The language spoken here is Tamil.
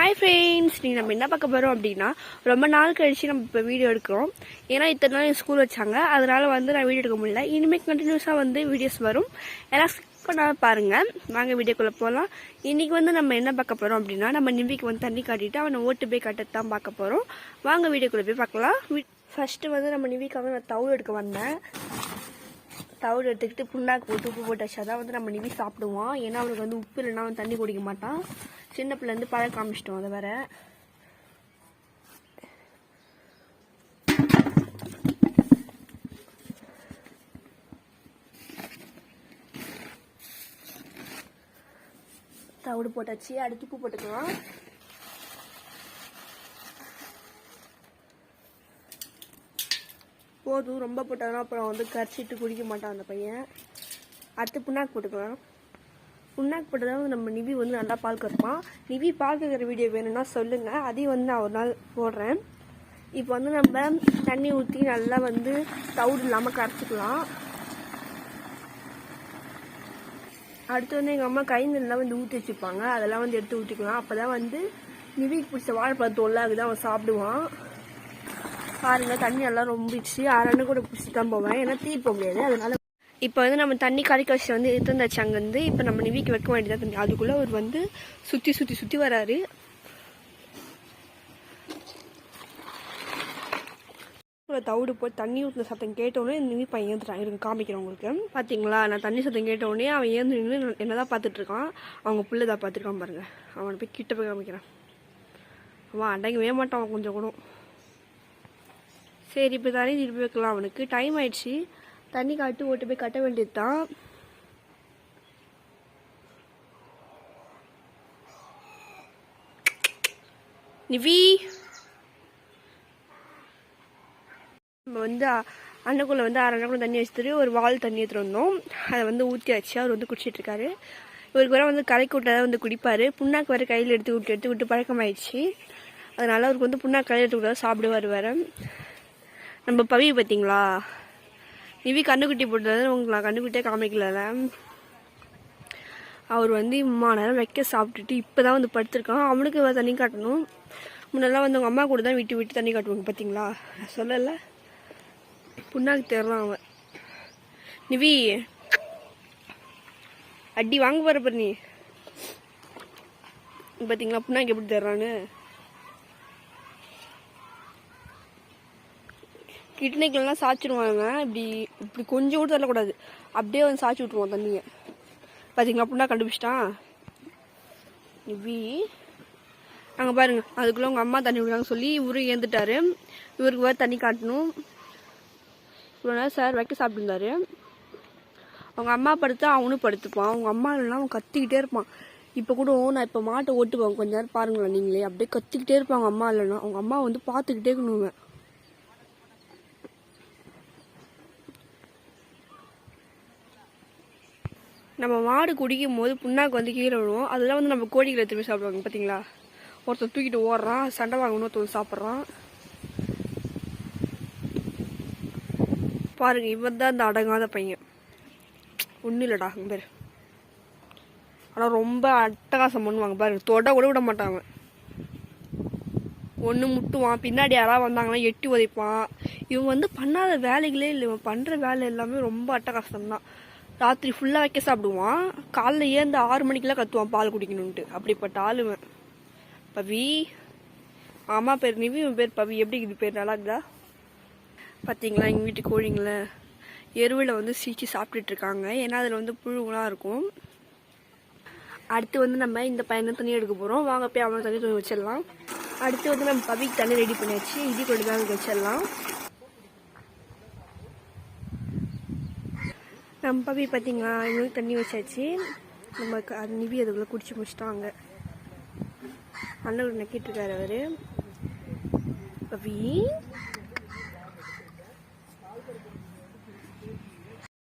ஹாய் ஃப்ரெண்ட்ஸ் நீ நம்ம என்ன பார்க்க போகிறோம் அப்படின்னா ரொம்ப நாள் கழிச்சு நம்ம இப்போ வீடியோ எடுக்கிறோம். ஏன்னா இத்தனை நாள் ஸ்கூல் வச்சாங்க. அதனால வந்து நான் வீடியோ எடுக்க முடியல. இனிமேல் கண்டினியூஸாக வந்து வீடியோஸ் வரும். எல்லாம் ஸ்கிப் பண்ணாத பாருங்கள் வாங்க வீடியோக்குள்ளே போகலாம் இன்றைக்கி வந்து நம்ம என்ன பார்க்க போகிறோம் அப்படின்னா நம்ம நிம்பிக்கு வந்து தண்ணி காட்டிட்டு அவனை ஓட்டு போய் காட்டுறது தான் பார்க்க போகிறோம் வாங்க வீடியோக்குள்ளே போய் பார்க்கலாம். ஃபஸ்ட்டு வந்து நம்ம நிவிக்காக நான் தவுள் எடுக்க வந்தேன். தவிடு எடுத்துக்கிட்டு புண்ணாக்கு போட்டு உப்பு போட்டு வச்சா தான் வந்து நம்ம நிவி சாப்பிடுவான். ஏன்னா அவனுக்கு வந்து உப்பு இல்லைன்னா அவன் தண்ணி குடிக்க மாட்டான். சின்ன பிள்ளைலேருந்து பழம் காமிச்சிட்டோம் அதை வேற. தவிடு போட்டாச்சு அடுத்து உப்பு போட்டுக்கலாம். போதும் ரொம்ப போட்டாலும் அப்புறம் வந்து கரைச்சிட்டு குடிக்க மாட்டான் அந்த பையன். அடுத்து புண்ணாக்கு போட்டுக்கலாம். புண்ணாக்கு போட்டதான் வந்து நம்ம நிவி வந்து நல்லா பால் கறப்பான். நிவி பால் கறக்கிற வீடியோ வேணும்னா சொல்லுங்கள் அதையும் வந்து நான் ஒரு நாள் போடுறேன். இப்போ வந்து நம்ம தண்ணி ஊற்றி நல்லா வந்து தவுடு இல்லாமல் கரைச்சிக்கலாம். அடுத்து வந்து எங்கள் அம்மா கைந்தெல்லாம் வந்து ஊற்றி வச்சுருப்பாங்க. அதெல்லாம் வந்து எடுத்து ஊற்றிக்கலாம் அப்போ தான் வந்து நிவிக்கு பிடிச்ச வாழைப்பழத்து உள்ளாகுது அவன் சாப்பிடுவான். பாருங்க தண்ணி எல்லாம் ரொம்பிடுச்சு. அரண்டு கூட பிடிச்சி தான் போவேன். ஏன்னா தீ போக முடியாது. அதனால இப்போ வந்து நம்ம தண்ணி கரைக்க வச்சு வந்து எடுத்துருந்தாச்சு அங்கேருந்து இப்போ நம்ம நிவிக்கு வைக்க வேண்டியதாக தண்ணி. அதுக்குள்ளே அவர் வந்து சுற்றி சுற்றி சுற்றி வராரு. தவிடு போய் தண்ணி ஊற்றின சத்தம் கேட்டோடனே நிவி பையன் ஏந்துட்டான். இருக்கு காமிக்கிறேன் உங்களுக்கு. பார்த்தீங்களா நான் தண்ணி சத்தம் கேட்டோடனே அவன் ஏந்து நின்று என்ன தான் பார்த்துட்டு இருக்கான் அவங்க பிள்ளை தான் பார்த்துருக்கான் பாருங்கள் அவனை போய் கிட்ட போய் காமிக்கிறான். அவன் அடங்கவே மாட்டான் அவன் கொஞ்சம் கூட. சரி இப்போ தண்ணி திருப்பி வைக்கலாம் அவனுக்கு. டைம் ஆயிடுச்சு. தண்ணி காட்டு ஓட்டு போய் கட்ட வேண்டியது தான் நிவி! நம்ம வந்து அண்ணக்குள்ள வந்து அரை அண்ணக்குள்ள தண்ணி வச்சுட்டு ஒரு வால் தண்ணி எடுத்துட்டு வந்தோம். அதை வந்து ஊற்றியாச்சு அவர் வந்து குடிச்சிட்டு இருக்காரு இவருக்கு வர வந்து கரைக்கு விட்டாதான் வந்து குடிப்பார். புண்ணாக்கு வர கையில் எடுத்து விட்டு எடுத்து விட்டு பழக்கமாயிடுச்சு. அதனால அவருக்கு வந்து புண்ணாக்கு கையில் எடுத்து விட்டா சாப்பிடுவார் வேறு. நம்ம பவி பார்த்தீங்களா? நிவி கண்ணுக்குட்டி போட்டது உங்களுக்கு நான் கண்ணுக்குட்டியே காமிக்கல அவர் வந்து இம்மா நேரம் வைக்க சாப்பிட்டுட்டு இப்போ தான் வந்து படுத்திருக்கான். அவனுக்கு தண்ணி காட்டணும். முன்னெல்லாம் வந்து அவங்க அம்மா கூட தான் விட்டு விட்டு தண்ணி காட்டுவாங்க பார்த்தீங்களா? சொல்லலை. புண்ணாக்கு தேடுறான் அவன். நிவி அடி வாங்க போகிற பாரு நீ. பார்த்தீங்களா? புண்ணாக்கு எப்படி தேடுறான்னு கிட்னிக்கெல்லாம் சாய்ச்சிடுவாங்க இப்படி இப்படி கொஞ்சம் கூட தரக்கூடாது அப்படியே வந்து சாய்ச்சி விட்ருவோம் தண்ணியை. பார்த்தீங்களா அப்படின்னா கண்டுபிடிச்சிட்டான் இவி அங்கே பாருங்க. அதுக்குள்ளே உங்கள் அம்மா தண்ணி விடுறாங்க சொல்லி இவரு ஏந்துட்டாரு. இவருக்கு வேறு தண்ணி காட்டணும். இவ்வளோ நேரம் சார் வைக்க சாப்பிட்டுருந்தாரு. அவங்க அம்மா படுத்தா அவனும் படுத்துப்பான். அவங்க அம்மா இல்லைனா அவன் கத்திக்கிட்டே இருப்பான். இப்போ கூட நான் இப்போ மாட்டை ஓட்டுவாங்க கொஞ்ச நேரம் பாருங்களேன் நீங்களே. அப்படியே கத்திக்கிட்டே இருப்பாங்க அம்மா இல்லைன்னா. அவங்க அம்மா வந்து பார்த்துக்கிட்டே இருக்கணுங்க. நம்ம மாடு குடிக்கும் போது புண்ணாக்கு வந்து கீழே விழுவோம். அதெல்லாம் வந்து நம்ம கோழிகளை திரும்பி சாப்பிடுவாங்க பார்த்தீங்களா ஒருத்தர் தூக்கிட்டு ஓடுறான் சண்டை வாங்கணும் ஒருத்தர் சாப்பிட்றான். பாருங்க இவன் தான் இந்த அடங்காத பையன். ஒன்றும் இல்லைடா பேர். ஆனால் ரொம்ப அட்டகாசம் பண்ணுவாங்க பாருங்க. தொட கூட விட மாட்டாங்க. ஒன்று முட்டுவான் பின்னாடி யாராவது வந்தாங்கன்னா எட்டி உதைப்பான். இவன் வந்து பண்ணாத வேலைகளே இல்லை இவன் பண்ணுற வேலை எல்லாமே ரொம்ப அட்டகாசம் தான் ராத்திரி ஃபுல்லாக வைக்க சாப்பிடுவான். காலைல ஏந்து ஆறு மணிக்கெல்லாம் கத்துவான் பால் குடிக்கணுன்ட்டு அப்படிப்பட்ட ஆளுவன் பவி அம்மா பேர் நிவி இவன் பேர் பவி. எப்படி இது பேர் நல்லா இருக்குதா பார்த்தீங்களா எங்கள் வீட்டு கோழிங்கள? எருவில் வந்து சீச்சி சாப்பிட்டுட்டு இருக்காங்க. ஏன்னா அதில் வந்து புழுவெலாம் இருக்கும். அடுத்து வந்து நம்ம இந்த பையனை தண்ணி எடுக்க போகிறோம் வாங்க போய் அவனை தண்ணி தண்ணி வச்சிடலாம். அடுத்து வந்து நம்ம பவிக்கு தண்ணி ரெடி பண்ணியாச்சு. இடி கொண்டு தான் வச்சிடலாம். நம்ம பவி பார்த்தீங்களா இவங்களுக்கு தண்ணி வச்சாச்சு. நம்ம அது நிவி அதுக்குள்ளே குடிச்சு முடிச்சிட்டாங்க அண்ணன் நக்கிட்டு இருக்காரு அவரு. பவி.